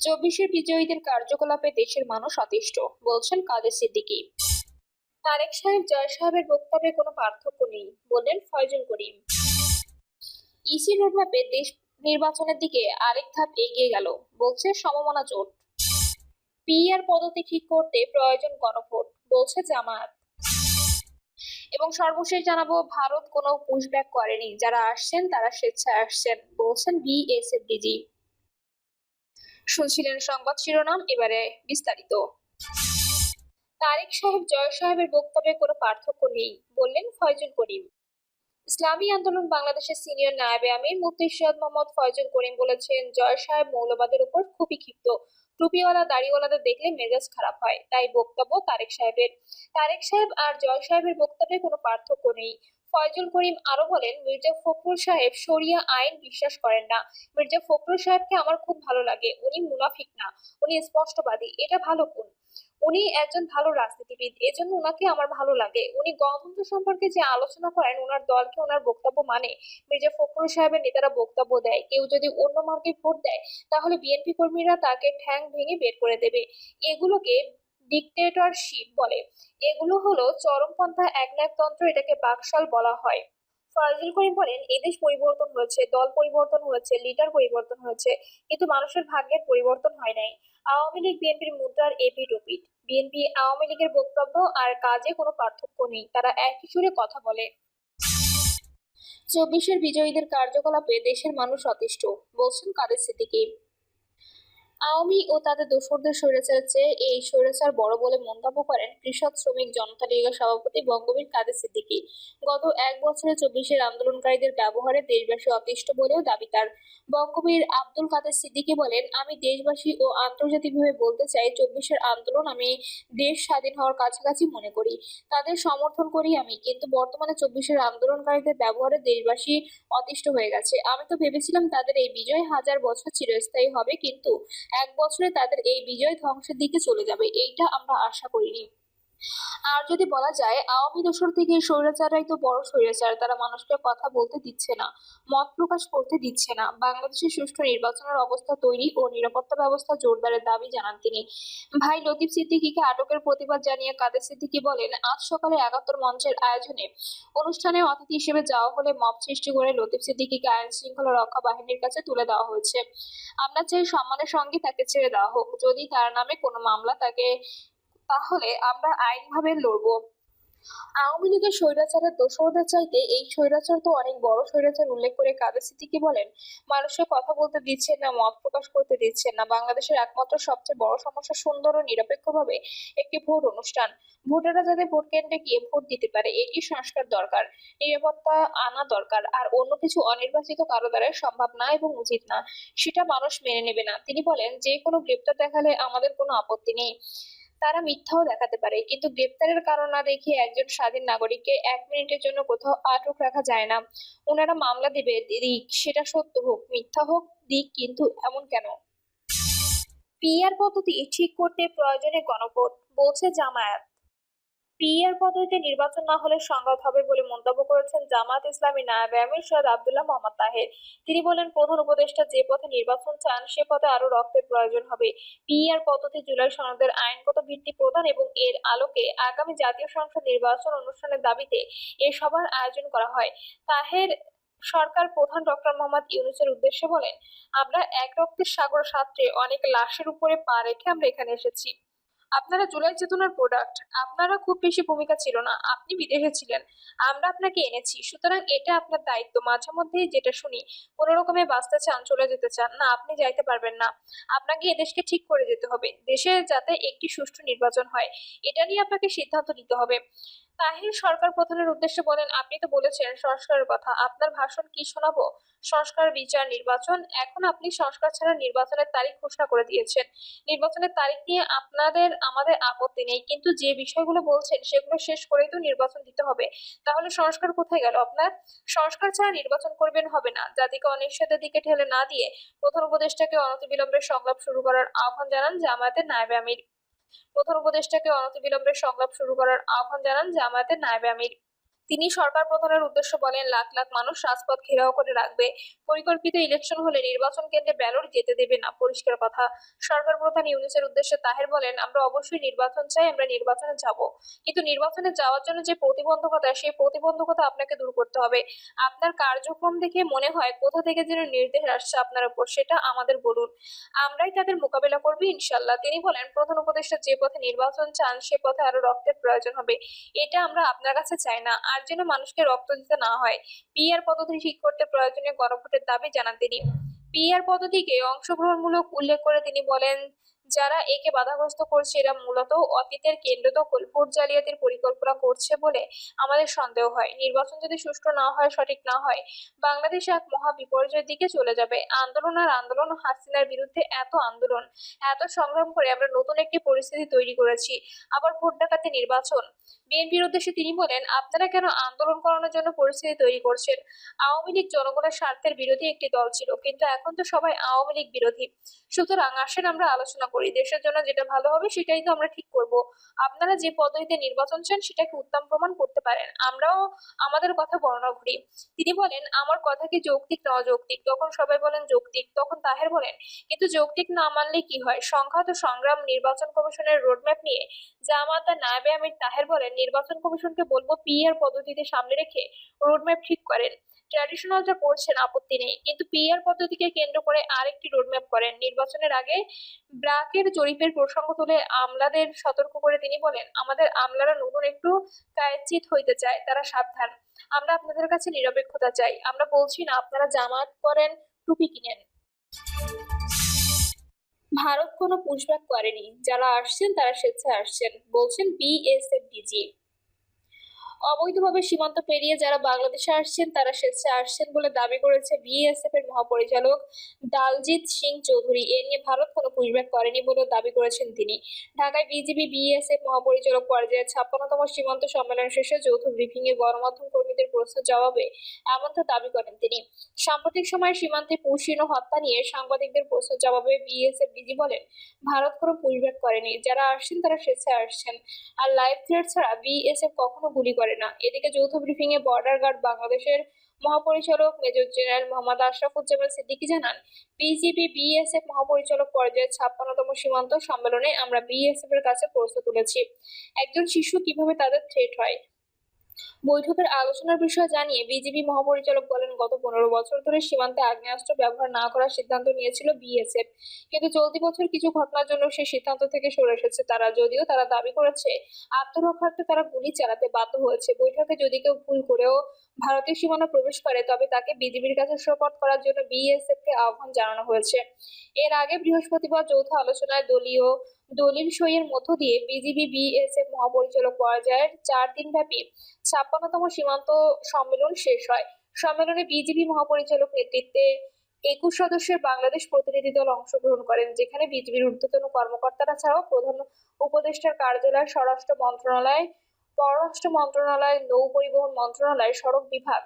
চব্বিশের বিজয়ীদের কার্যকলাপে দেশের মানুষ অতিষ্ঠ বলছেন কাদের সিদ্দিকি। তারেক সাহেব, জয় সাহেবের বক্তব্যে কোনো পার্থক্য নেই, বললেন ফয়জুল করিম। ইসি রোডম্যাপে দেশ নির্বাচনের দিকে আরেক ধাপ এগিয়ে গেল, বলছে সমমনা জোট। পিআর পদ্ধতি ঠিক করতে প্রয়োজন গণভোট, বলছে জামায়াত। এবং সর্বশেষ জানাব, ভারত কোনো পুশব্যাক করেনি, যারা আসছেন তারা স্বেচ্ছায় আসছেন, বলছেন বিএসএফডিজি। শুনছিলেন সংবাদ শিরোনাম, এবারে বিস্তারিত। তারেক সাহেব, জয় সাহেবের বক্তব্যে কোনো পার্থক্য নেই, বললেন ফয়জুল করিম। ইসলামী আন্দোলন বাংলাদেশের সিনিয়র নায়েবে আমির মুফতি সৈয়দ মোহাম্মদ ফয়জুল করিম বলেছেন, জয় সাহেব মৌলবাদের উপর খুবই ক্ষিপ্ত। টুপিওয়ালা, দাড়িওয়ালাদের দেখলে মেজাজ খারাপ হয়, তাই বক্তব্য তারেক সাহেবের। তারেক সাহেব আর জয় সাহেবের বক্তব্যে কোনো পার্থক্য নেই। ফয়জুল করিম আরও বলেন, মির্জা ফখরুল সাহেব শরিয়া আইন বিশ্বাস করেন না। মির্জা ফখরুল সাহেবকে আমার খুব ভালো লাগে, উনি মুনাফিক না, উনি স্পষ্টবাদী, এটা ভালো গুণ। উনি একজন ভালো রাজনীতিবিদ, এজন্য ওনাকে আমার ভালো লাগে। উনি গণতন্ত্র সম্পর্কে যে আলোচনা করেন ওনার দলকে ওনার বক্তব্য মানে। মির্জা ফখরুল সাহেবের নেতারা বক্তব্য দেয়, কেউ যদি অন্য মার্গে ভোট দেয়, তাহলে বিএনপি কর্মীরা তাকে ঠ্যাং ভেঙে বের করে দেবে। এগুলোকে ডিকটেটরশিপ বলে। এগুলো হলো চরমপন্থা একনায়কতন্ত্র এটাকে বাকশাল বলা হয়। ফয়জুল করিম বলেন এদেশ পরিবর্তন হয়েছে, দল পরিবর্তন হয়েছে, লিডার পরিবর্তন হয়েছে, কিন্তু মানুষের ভাগ্যের পরিবর্তন হয় নাই। আওয়ামী লীগ, বিএনপির মুদ্রার এপিট ওপিট বিএনপি, আওয়ামী লীগের বক্তব্য আর কাজে কোনো পার্থক্য নেই, তারা একই সুরে কথা বলে। চব্বিশের বিজয়ীদের কার্যকলাপে দেশের মানুষ অতিষ্ঠ, বলছেন কাদের সিদ্দিকী আওয়ামী ও তাদের দোসরদের স্বৈরাচারের চেয়ে এই স্বৈরাচার বড় বলে মন্তব্য করেন কৃষক, শ্রমিক, জনতা লীগের সভাপতি বঙ্গবীর কাদের সিদ্দিকী। গত এক বছরে চব্বিশের আন্দোলনকারীদের ব্যবহারে দেশবাসী অতিষ্ঠ বলেও দাবি তার। বঙ্গবীর আব্দুল কাদের সিদ্দিকী বলেন, আমি দেশবাসী ও আন্তর্জাতিকভাবে বলতে চাই, চব্বিশের আন্দোলন আমি দেশ স্বাধীন হওয়ার কাছাকাছি মনে করি। তাদের সমর্থন করি আমি, কিন্তু বর্তমানে চব্বিশের আন্দোলনকারীদের ব্যবহারে দেশবাসী অতিষ্ঠ হয়ে গেছে। আমি তো ভেবেছিলাম তাদের এই বিজয় হাজার বছর চিরস্থায়ী হবে, কিন্তু এক বছরে তাদের এই বিজয় ধ্বংসের দিকে চলে যাবে এইটা আমরা আশা করিনি। আর যদি বলা যায়, আওয়ামী দোসর থেকে স্বৈরাচারাই তো বড় স্বৈরাচার, তারা মানুষকে কথা বলতে দিচ্ছে না, মত প্রকাশ করতে দিচ্ছে না। বাংলাদেশের সুষ্ঠু নির্বাচনের অবস্থা তৈরি ও নিরাপত্তা ব্যবস্থা জোরদারের দাবি জানান তিনি। ভাই লতিফ সিদ্দিকীকে আটকের প্রতিবাদ জানিয়ে কাদের সিদ্দিকী বলেন, আজ সকালে একাত্তর মঞ্চের আয়োজনে অনুষ্ঠানে অতিথি হিসেবে যাওয়া হলে মব সৃষ্টি করে লতিফ সিদ্দিকীকে আইন শৃঙ্খলা রক্ষা বাহিনীর কাছে তুলে দেওয়া হয়েছে। আমরা চাই সম্মানের সঙ্গে তাকে ছেড়ে দেওয়া হোক। যদি তার নামে কোনো মামলা তাকে তাহলে আমরা আইনভাবে লড়বো। আওয়ামী লীগের স্বৈরাচারের দোসরদের চাইতে এই স্বৈরাচার তো অনেক বড় স্বৈরাচার, উল্লেখ করে কাদের সিদ্দিকী বলেন? মানুষকে কথা বলতে দিচ্ছেন না, মত প্রকাশ করতে দিচ্ছেন না। বাংলাদেশের একমাত্র সবচেয়ে বড় সমস্যা সুন্দর ও নিরপেক্ষভাবে একটি ভোট অনুষ্ঠান। ভোটাররা যাতে ভোট কেন্দ্রে গিয়ে ভোট দিতে পারে, এটি সংস্কার দরকার, নিরাপত্তা আনা দরকার, আর অন্য কিছু অনির্বাচিত কারও দ্বারা সম্ভব না এবং উচিত না, সেটা মানুষ মেনে নেবে না। তিনি বলেন, যে কোনো গ্রেপ্তার দেখালে আমাদের কোনো আপত্তি নেই। তারা মিথ্যাও দেখাতে পারে। কিন্তু গ্রেপ্তারের কারণ না দেখিয়ে একজন স্বাধীন নাগরিককে এক মিনিটের জন্য কোথাও আটক রাখা যায় না। ওনারা মামলা দেবে, দিক, সেটা সত্য হোক, মিথ্যা হোক, দিক, কিন্তু এমন কেন? পিআর পদ্ধতি ঠিক করতে প্রয়োজনে গণভোট, বলছে জামায়াত। পিআর পদ্ধতিতে নির্বাচন না হলে সংঘাত হবে বলে মন্তব্য করেছেন জামাত ইসলামী নায়েব আমির সৈয়দ আবদুল্লাহ মোহাম্মদ তাহের। তিনি বলেন, প্রধান উপদেষ্টা যে পথে নির্বাচন চান, সে পথে আরও রক্তের প্রয়োজন হবে। পিআর পদ্ধতি জুলাই সনদের আইনগত ভিত্তি প্রদান এবং এর আলোকে আগামী জাতীয় সংসদ নির্বাচন অনুষ্ঠানের দাবিতে এ সভার আয়োজন করা হয়। তাহের সরকার প্রধান ডক্টর মোহাম্মদ ইউনুসের উদ্দেশ্যে বলেন, আমরা এক রক্তের সাগর সাত্রে অনেক লাশের উপরে পা রেখে আমরা এখানে এসেছি। আপনারা জুলাই চেতনার প্রোডাক্ট আপনারা খুব বেশি ভূমিকা ছিল না, আপনি বিদেশে ছিলেন, আমরা আপনাকে এনেছি, সুতরাং এটা আপনার দায়িত্ব। মাঝে মধ্যেই যেটা শুনি, কোনো রকমে বাঁচতে চান, চলে যেতে চান, না, আপনি যাইতে পারবেন না। আপনাকে এদেশকে ঠিক করে যেতে হবে। দেশে যাতে একটি সুষ্ঠু নির্বাচন হয়, এটা নিয়ে আপনাকে সিদ্ধান্ত নিতে হবে। তাহির সরকার প্রধানের উদ্দেশ্যে বলেন, আপনি তো বলেছেন সংস্কারের কথা। আপনার ভাষণ কি শোনাবো? সংস্কার, বিচার, নির্বাচন? এখন আপনি সংস্কার ছাড়া নির্বাচনের তারিখ ঘোষণা করে দিয়েছেন। নির্বাচনের তারিখ নিয়ে আপনাদের, আমাদের আপত্তি নেই। কিন্তু যে বিষয়গুলো বলছেন, সেগুলো শেষ করেই তো নির্বাচন দিতে হবে। তাহলে সংস্কার কোথায় গেল আপনার? সংস্কার ছাড়া নির্বাচন করবেন হবে না। জাতিকে অনিশ্চয়তার দিকে ঠেলে না দিয়ে প্রধান উপদেষ্টাকে অনতিবিলম্বে সংলাপ শুরু করার আহ্বান জানান জামায়াতের নায়েবে আমির। প্রধান উপদেষ্টাকে অনতিবিলম্বে সংলাপ শুরু করার আহ্বান জানান জামায়াতের নায়েবে আমির। তিনি সরকার প্রধানের উদ্দেশ্য বলেন, লাখ লাখ মানুষ রাজপথ ঘেরাও করে রাখবে। পরিকল্পিত ইলেকশন হলে নির্বাচন কেন্দ্রে ব্যালট যেতে দেবে না। পরিষ্কার কথা। সরকার প্রধান ইউনুসের উদ্দেশ্যে তাহের বলেন, আমরা অবশ্যই নির্বাচন চাই, আমরা নির্বাচনে যাব। কিন্তু নির্বাচনে যাওয়ার জন্য যে প্রতিবন্ধকতা, সেই প্রতিবন্ধকতা আপনাকে দূর করতে হবে। আপনার কার্যক্রম দেখে মনে হয় কোথা থেকে যেন নির্দেশ আসছে আপনার উপর, সেটা আমাদের বলুন। আমরাই তাদের মোকাবেলা করব ইনশাল্লাহ তিনি বলেন, প্রধান উপদেষ্টা যে পথে নির্বাচন চান, সে পথে আরও রক্তের প্রয়োজন হবে। এটা আমরা আপনার কাছে চাই না। আর যেন মানুষকে রক্ত দিতে না হয়। পিআর পদ্ধতি ঠিক করতে প্রয়োজনীয় গণভোটের দাবি জানান তিনি। পিআর পদ্ধতিকে অংশগ্রহণমূলক উল্লেখ করে তিনি বলেন, যারা একে বাধাগ্রস্ত করছে, এরা মূলত অতীতের কেন্দ্র দখল ভোট জালিয়াতির পরিকল্পনা করছে বলে আমাদের সন্দেহ হয়। নির্বাচন যদি সুষ্ঠু না হয়, সঠিক না হয়, বাংলাদেশ এক মহা বিপর্যয়ের দিকে চলে যাবে। আন্দোলন আর আন্দোলন, হাসিনার বিরুদ্ধে এত আন্দোলন, এত সংগ্রাম করে আমরা নতুন একটি পরিস্থিতি তৈরি করেছি। আবার ভোট ডাকাতে নির্বাচন বিএনপির উদ্দেশ্যে তিনি বলেন, আপনারা কেন আন্দোলন করানোর জন্য পরিস্থিতি তৈরি করছেন? আওয়ামী লীগ জনগণের স্বার্থের বিরোধী একটি দল ছিল, কিন্তু এখন তো সবাই আওয়ামী লীগ বিরোধী। সুতরাং আসেন আমরা আলোচনা করি, দেশের জন্য যেটা ভালো হবে সেটাই তো আমরা ঠিক করব। আপনারা যে পদ্ধতিতে নির্বাচন চান সেটাকে উত্তম প্রমাণ করতে পারেন। আমরাও আমাদের কথা বর্ণনা করি। তিনি বলেন, আমার কথা কি যৌক্তিক না অযৌক্তিক? তখন সবাই বলেন, যৌক্তিক। তখন তাহের বলেন, কিন্তু যৌক্তিক না মানলে কি হয়? ও সংগ্রাম নির্বাচন কমিশনের রোডম্যাপ নিয়ে জামাত নায়েবে আমির তাহের বলেন নির্বাচন কমিশনকে বলব পিআর পদ্ধতিতে সামনে রেখে রোডম্যাপ ঠিক করেন। ট্র্যাডিশনালটা করছেন, আপত্তি নেই। কিন্তু পিআর পদ্ধতিকে কেন্দ্র করে আরেকটি রোডম্যাপ করেন। নির্বাচনের আগে ব্রাকের জরিপের প্রসঙ্গ তুলে আমলাদের সতর্ক করে তিনি বলেন, আমাদের আমলারা নতুন একটু কায়চিত হইতে চায়, তারা সাবধান। আমরা আপনাদের কাছে নিরপেক্ষতা চাই। আমরা বলছি না, আপনারা জামাত করেন, টুপি কিনেন। ভারত কোনো পুশব্যাক করেনি। যারা আসছেন তারা স্বেচ্ছায় আসছেন। বলছেন বিএসএফ ডিজি অবৈধভাবে সীমান্ত পেরিয়ে যারা বাংলাদেশে আসছেন, তারা স্বেচ্ছায় আসছেন বলে দাবি করেছে বিএসএফ এর মহাপরিচালক দালজিৎ সিং চৌধুরী। এ নিয়ে ভারত কোনো পুশব্যাক করেনি বলেও দাবি করেছেন তিনি। ঢাকায় বিজিবি বিএসএফ মহাপরিচালক পর্যায়ে ছাপ্পান্নতম সীমান্ত সম্মেলন শেষে যৌথ ব্রিফিং এ গণমাধ্যম কর্মীদের প্রশ্নের জবাবে এমনটা দাবি করেন তিনি। সাম্প্রতিক সময়ে সীমান্তে ও হত্যা নিয়ে সাংবাদিকদের প্রশ্নের জবাবে বিএসএফ ডিজি বলেন, ভারত কোনো পুশব্যাক করেনি। যারা আসছেন, তারা স্বেচ্ছায় আসছেন। আর লাইভ থ্রেট ছাড়া বিএসএফ কখনো গুলি করে না। এদিকে যৌথ ব্রিফিং এ বর্ডার গার্ড বাংলাদেশের মহাপরিচালক মেজর জেনারেল মোহাম্মদ আশরাফুজ্জামান সিদ্দিকি জানান বিজিবি বিএসএফ মহাপরিচালক পর্যায়ের ছাপ্পান্নতম সীমান্ত সম্মেলনে আমরা বিএসএফ এর কাছে প্রশ্ন তুলেছি, একজন শিশু কীভাবে তাদের থ্রেট হয়? বৈঠকের আলোচনার বিষয় জানিয়ে বিজিবি মহাপরিচালক বলেন, গত পনেরো বছর ধরে সীমান্তে আগ্নেয়াস্ত্র ব্যবহার না করার সিদ্ধান্ত নিয়েছিল বিএসএফ। কিন্তু চলতি বছর কিছু ঘটনার জন্য সেই সিদ্ধান্ত থেকে সরে এসেছে তারা। যদিও তারা দাবি করেছে, আত্মরক্ষার্থে তারা গুলি চালাতে বাধ্য হয়েছে। বৈঠকে যদি কেউ ভুল করেও ভারতীয় সীমানা প্রবেশ করে, তবে তাকে বিজিবির কাছে সোপর্দ করার জন্য বিএসএফ কে আহ্বান জানানো হয়েছে। এর আগে বৃহস্পতিবার যৌথ আলোচনায় দলীয় দলিল সইয়ের মধ্য দিয়ে বিজিবি, বিএসএফ মহাপরিচালক পর্যায়ের চার দিন ব্যাপী ছাপ্পান্নতম সীমান্ত সম্মেলন শেষ হয়। সম্মেলনে বিজিবি মহাপরিচালক নেতৃত্বে একুশ সদস্যের বাংলাদেশ প্রতিনিধি দল অংশগ্রহণ করেন, যেখানে বিজিবির ঊর্ধ্বতন কর্মকর্তারা ছাড়াও প্রধান উপদেষ্টার কার্যালয়, স্বরাষ্ট্র মন্ত্রণালয়, পররাষ্ট্র মন্ত্রণালয়, নৌ পরিবহন মন্ত্রণালয়, সড়ক বিভাগ